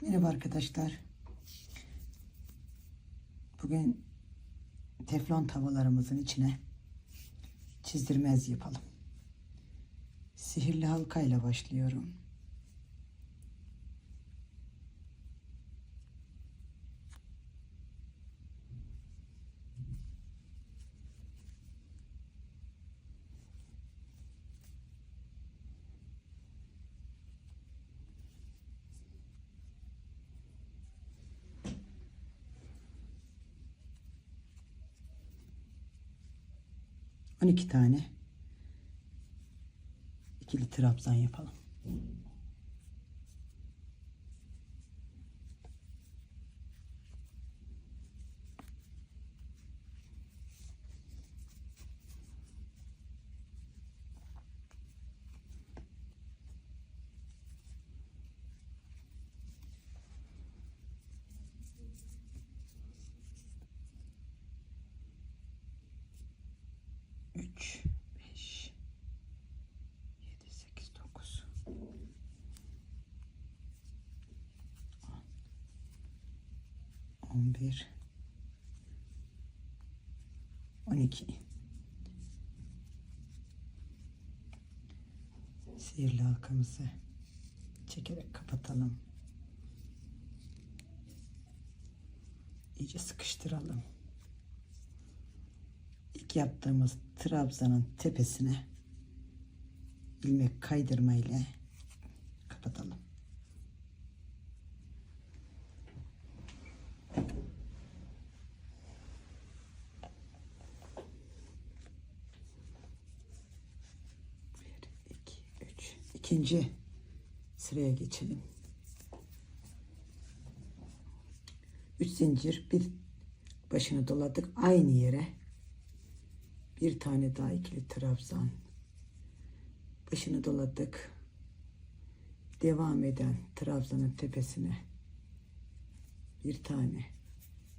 Merhaba arkadaşlar. Bugün teflon tavalarımızın içine çizdirmez yapalım. Sihirli halkayla başlıyorum. On iki tane ikili trabzan yapalım. 11 12 sihirli halkamızı çekerek kapatalım. İyice sıkıştıralım. İlk yaptığımız trabzanın tepesine ilmek kaydırma ile kapatalım. İkinci sıraya geçelim. Üç zincir bir başını doladık. Aynı yere bir tane daha ikili trabzan. Başını doladık. Devam eden trabzanın tepesine bir tane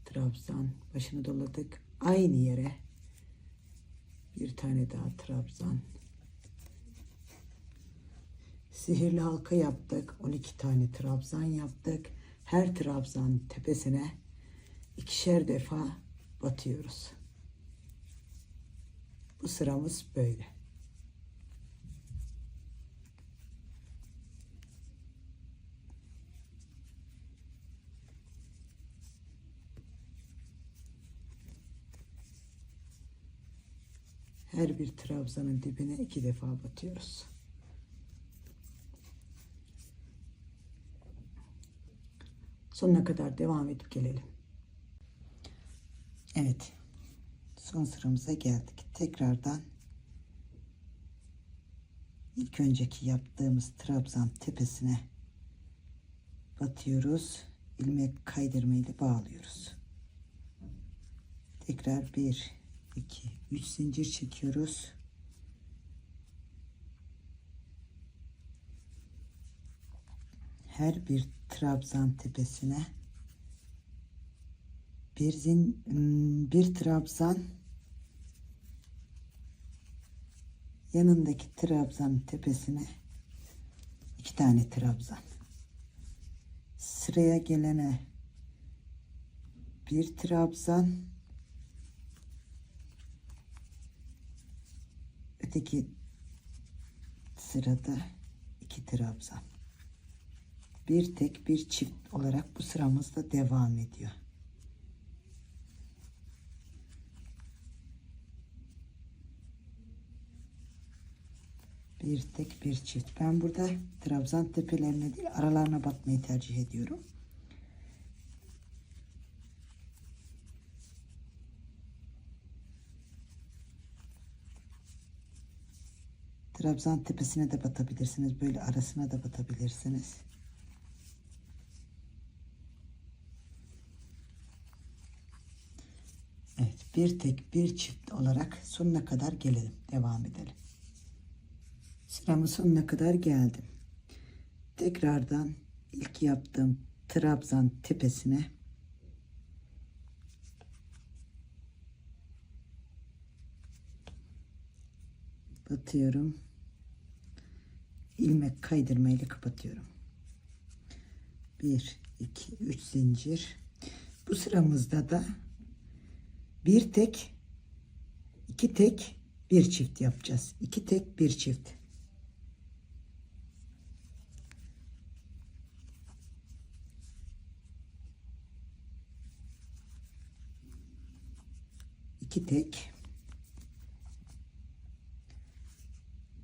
trabzan. Başını doladık. Aynı yere bir tane daha trabzan sihirli halka yaptık 12 tane trabzan yaptık her trabzan tepesine ikişer defa batıyoruz bu sıramız böyle. Her bir trabzanın dibine iki defa batıyoruz. Sonuna kadar devam edip gelelim. Evet son sıramıza geldik. Tekrardan ilk önceki yaptığımız trabzan tepesine batıyoruz. ilmek kaydırma ile bağlıyoruz. Tekrar 1 2 3 zincir çekiyoruz. Her bir trabzan tepesine bir zin bir trabzan yanındaki trabzan tepesine iki tane trabzan sıraya gelene bir trabzan öteki sırada iki trabzan bir tek bir çift olarak bu sıramızda devam ediyor. Bir tek bir çift. Ben burada trabzan tepelerine değil aralarına batmayı tercih ediyorum. Trabzan tepesine de batabilirsiniz. Böyle arasına da batabilirsiniz. Evet, bir tek bir çift olarak sonuna kadar gelelim. Devam edelim. Sıramın sonuna kadar geldim. Tekrardan ilk yaptığım trabzan tepesine batıyorum. ilmek kaydırma ile kapatıyorum. 1 1 2 3 zincir bu sıramızda da bir tek iki tek bir çift yapacağız. İki tek bir çift. İki tek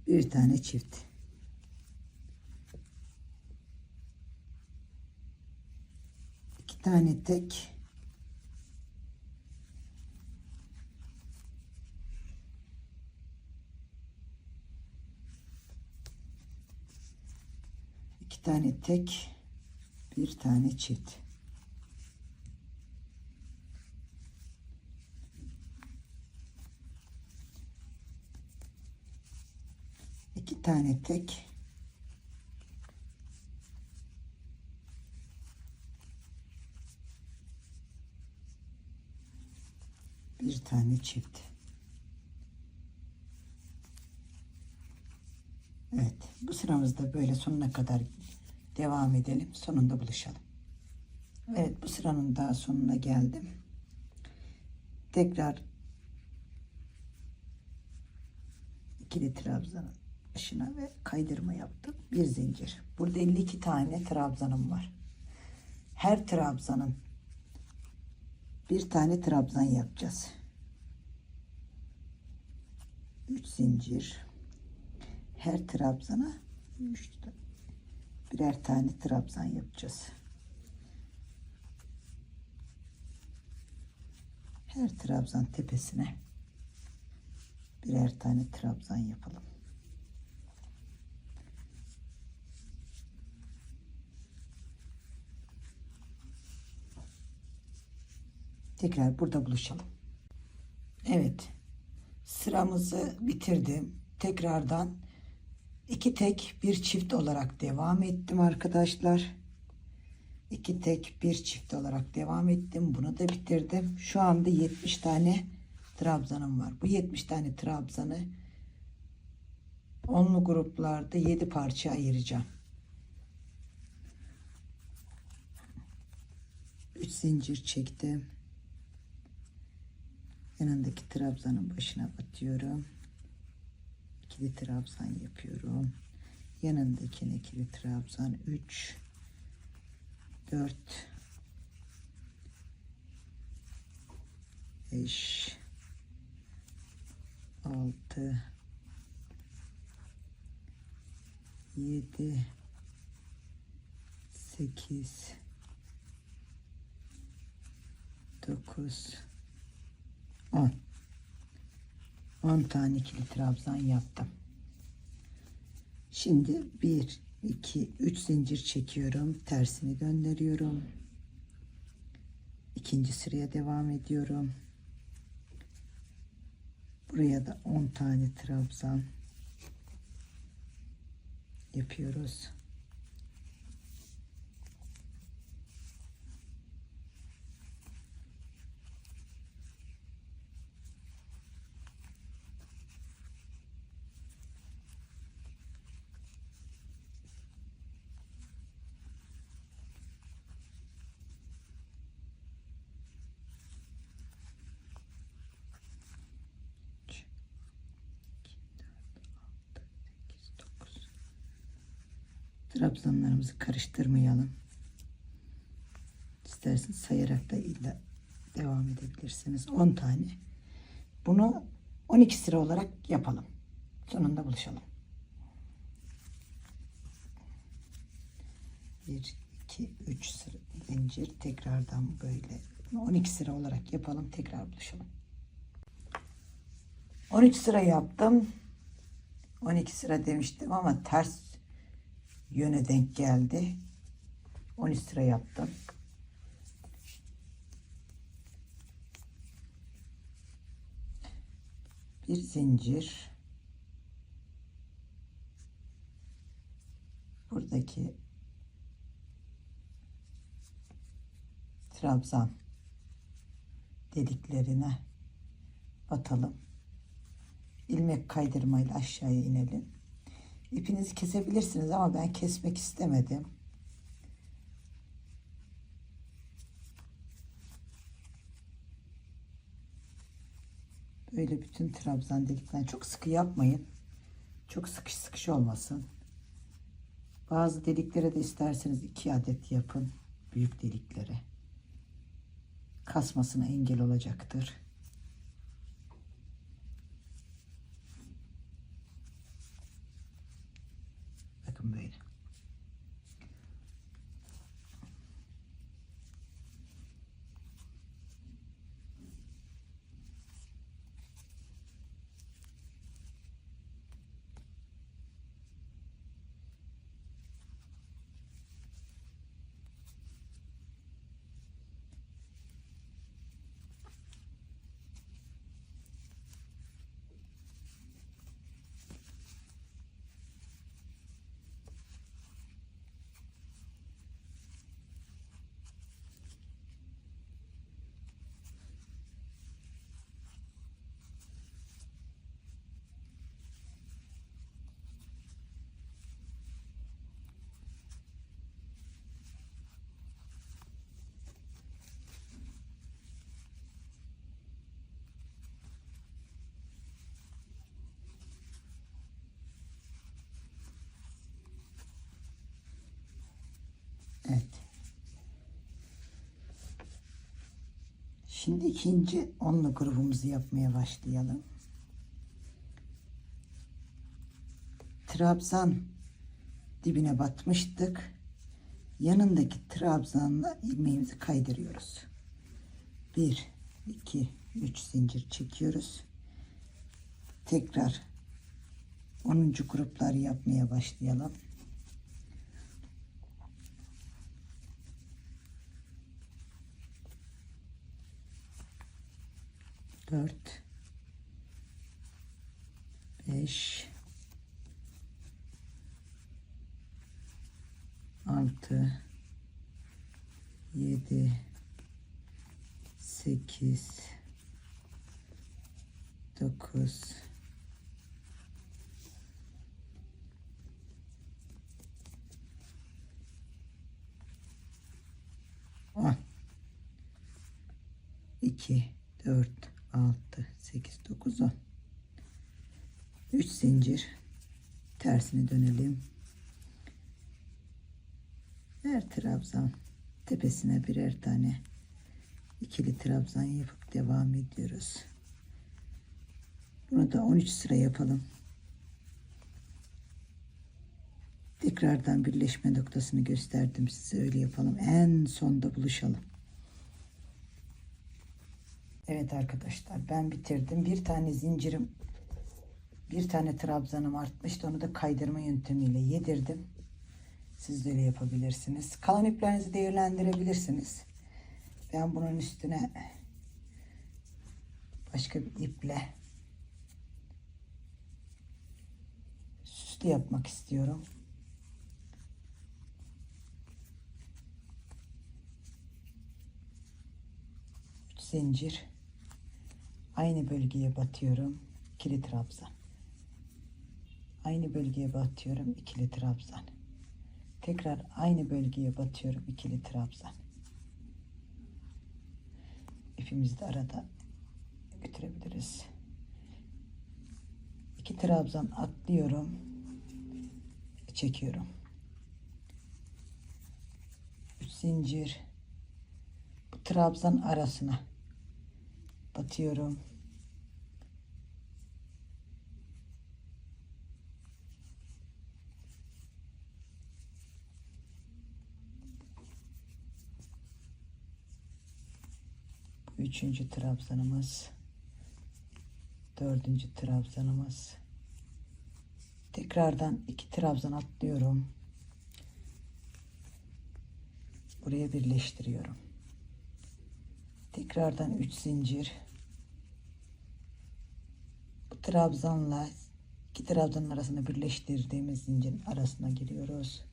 bir tane çift. İki tane tek iki tane tek bir tane çift. İki tane tek bir tane çift Evet bu sıramızda böyle sonuna kadar devam edelim sonunda buluşalım Evet bu sıranın daha sonuna geldim tekrar ikili trabzanın başına ve kaydırma yaptım. Bir zincir. Burada 52 tane trabzanım var. Her trabzanın bir tane trabzan yapacağız. 3 zincir. Her trabzana birer tane trabzan yapacağız. Her trabzan tepesine birer tane trabzan yapalım. Tekrar burada buluşalım. Evet. Sıramızı bitirdim. Tekrardan iki tek bir çift olarak devam ettim arkadaşlar. İki tek bir çift olarak devam ettim. Bunu da bitirdim. Şu anda 70 tane trabzanım var. Bu 70 tane trabzanı onlu gruplarda 7 parça ayıracağım. 3 zincir çektim. Yanındaki trabzanın başına batıyorum. İkili trabzan yapıyorum. Yanındakine ikili trabzan 3 4 5 6 7 8 9 10 10 tane ikili trabzan yaptım. Şimdi 1 2 3 zincir çekiyorum. Tersini gönderiyorum. İkinci sıraya devam ediyorum. Buraya da 10 tane trabzan yapıyoruz. Trabzanlarımızı karıştırmayalım. İsterseniz sayarak da illa devam edebilirsiniz. 10 tane. Bunu 12 sıra olarak yapalım. Sonunda buluşalım. 1, 2, 3 sıra zincir. Tekrardan böyle 12 sıra olarak yapalım. Tekrar buluşalım. 13 sıra yaptım. 12 sıra demiştim ama ters yöne denk geldi. 13 sıra yaptım. Bir zincir. Buradaki trabzan deliklerine batalım. ilmek kaydırmayla aşağıya inelim. İpinizi kesebilirsiniz ama ben kesmek istemedim. Böyle bütün trabzan delikten çok sıkı yapmayın. Çok sıkış sıkış olmasın. Bazı deliklere de isterseniz iki adet yapın. Büyük deliklere. Kasmasına engel olacaktır. Evet. Şimdi ikinci onlu grubumuzu yapmaya başlayalım. Trabzan dibine batmıştık. Yanındaki trabzanla ilmeğimizi kaydırıyoruz. 1 2 3 zincir çekiyoruz. Tekrar 10. grupları yapmaya başlayalım. Dört, beş, altı, yedi, sekiz, dokuz, on, iki, dört, 6 8 9 10 3 zincir. Tersini dönelim. Her trabzan tepesine birer tane ikili trabzan yapıp devam ediyoruz. Bunu da 13 sıra yapalım. Tekrardan birleşme noktasını gösterdim size. Öyle yapalım. En sonda buluşalım Evet arkadaşlar ben bitirdim. Bir tane zincirim bir tane trabzanım artmıştı. Onu da kaydırma yöntemiyle yedirdim. Siz de öyle yapabilirsiniz. Kalan iplerinizi değerlendirebilirsiniz. Ben bunun üstüne başka bir iple süslü yapmak istiyorum. Üç zincir aynı bölgeye batıyorum ikili trabzan. Aynı bölgeye batıyorum ikili trabzan. Tekrar aynı bölgeye batıyorum ikili trabzan. İpimizi de arada götürebiliriz. İki trabzan atlıyorum çekiyorum. Üç zincir. Bu trabzan arasına batıyorum. Üçüncü trabzanımız. Dördüncü trabzanımız. Tekrardan iki trabzan atlıyorum. Buraya birleştiriyorum. Tekrardan 3 zincir. Bu trabzanla iki trabzanın arasında birleştirdiğimiz zincirin arasına giriyoruz.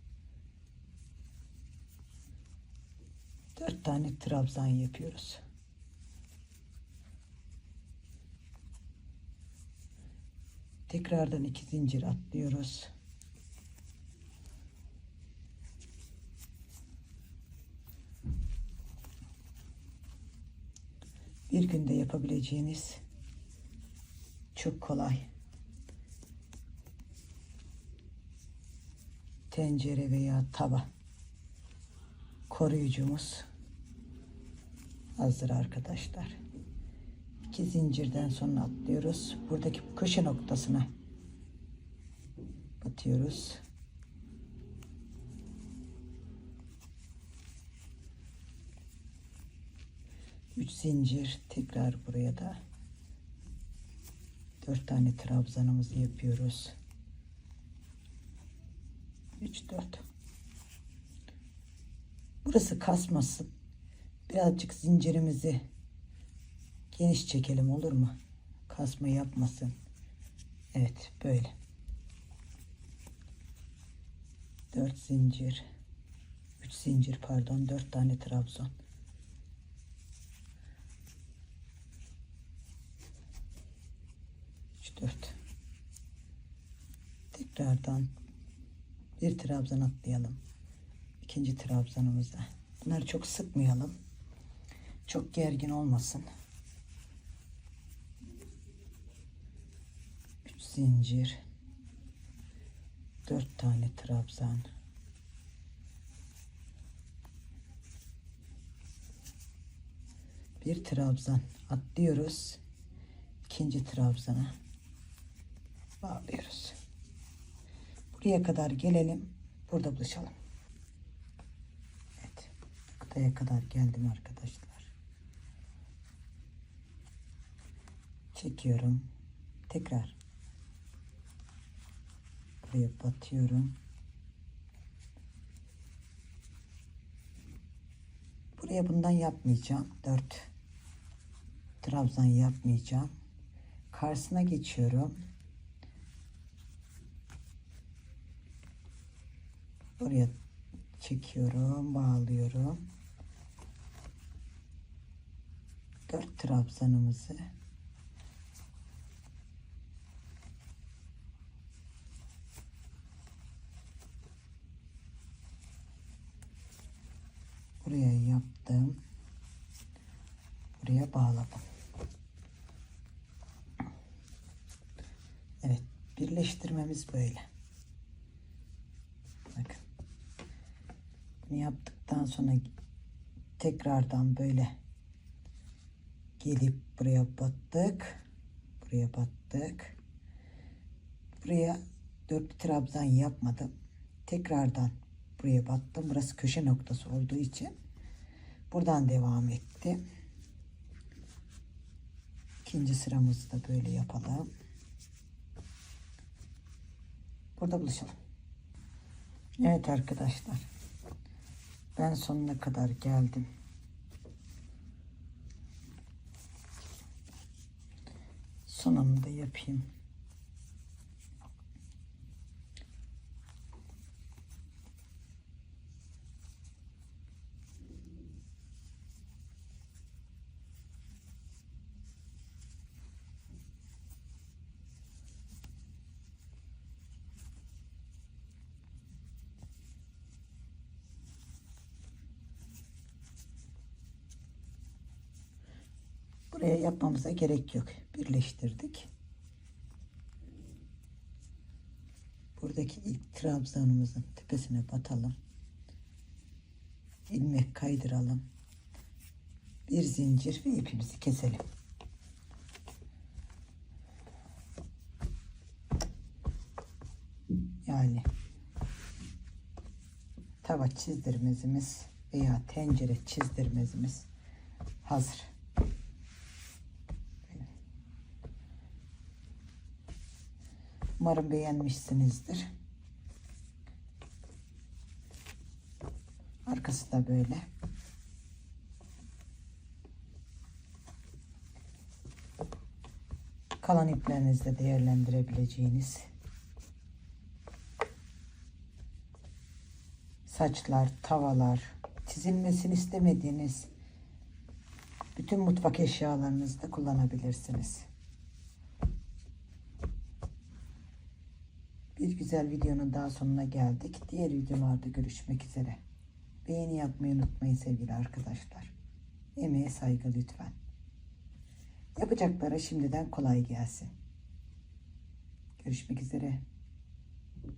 4 tane trabzan yapıyoruz. Tekrardan iki zincir atlıyoruz. Bir günde yapabileceğiniz Çok kolay. Tencere veya tava koruyucumuz hazır arkadaşlar. İki zincirden sonra atlıyoruz. Buradaki köşe noktasına batıyoruz. Üç zincir tekrar buraya da dört tane trabzanımızı yapıyoruz. Üç dört. Burası kasmasın. Birazcık zincirimizi geniş çekelim olur mu? Kasma yapmasın. Evet böyle. Dört zincir. Üç zincir pardon. Dört tane trabzan. Üç dört. Tekrardan bir trabzan atlayalım. İkinci trabzanımıza. Bunları çok sıkmayalım. Çok gergin olmasın. Üç zincir. Dört tane trabzan. Bir trabzan atlıyoruz. İkinci trabzana bağlıyoruz. Buraya kadar gelelim. Burada buluşalım. Evet. Noktaya kadar geldim arkadaşlar. Çekiyorum. Tekrar. Buraya batıyorum. Buraya bundan yapmayacağım. 4 trabzan yapmayacağım. Karşısına geçiyorum. Buraya çekiyorum, bağlıyorum. 4 trabzanımızı buraya yaptım. Buraya bağladım. Evet, birleştirmemiz böyle. Bakın. Bunu yaptıktan sonra tekrardan böyle gelip buraya battık. Buraya battık. Buraya dört trabzan yapmadım. Tekrardan buraya battım. Burası köşe noktası olduğu için buradan devam etti. İkinci sıramızı da böyle yapalım. Burada buluşalım. Evet arkadaşlar. Ben sonuna kadar geldim. Sonunu da yapayım. Buraya yapmamıza gerek yok. Birleştirdik. Buradaki ilk trabzanımızın tepesine batalım. ilmek kaydıralım. Bir zincir ve ipimizi keselim. Yani tava çizdirmezimiz veya tencere çizdirmezimiz hazır. Umarım beğenmişsinizdir. Arkası da böyle. Kalan iplerinizde değerlendirebileceğiniz saçlar, tavalar, çizilmesini istemediğiniz bütün mutfak eşyalarınızda kullanabilirsiniz. Bir güzel videonun daha sonuna geldik. Diğer videolarda görüşmek üzere. Beğeni yapmayı unutmayın sevgili arkadaşlar. Emeğe saygı lütfen. Yapacaklara şimdiden kolay gelsin. Görüşmek üzere.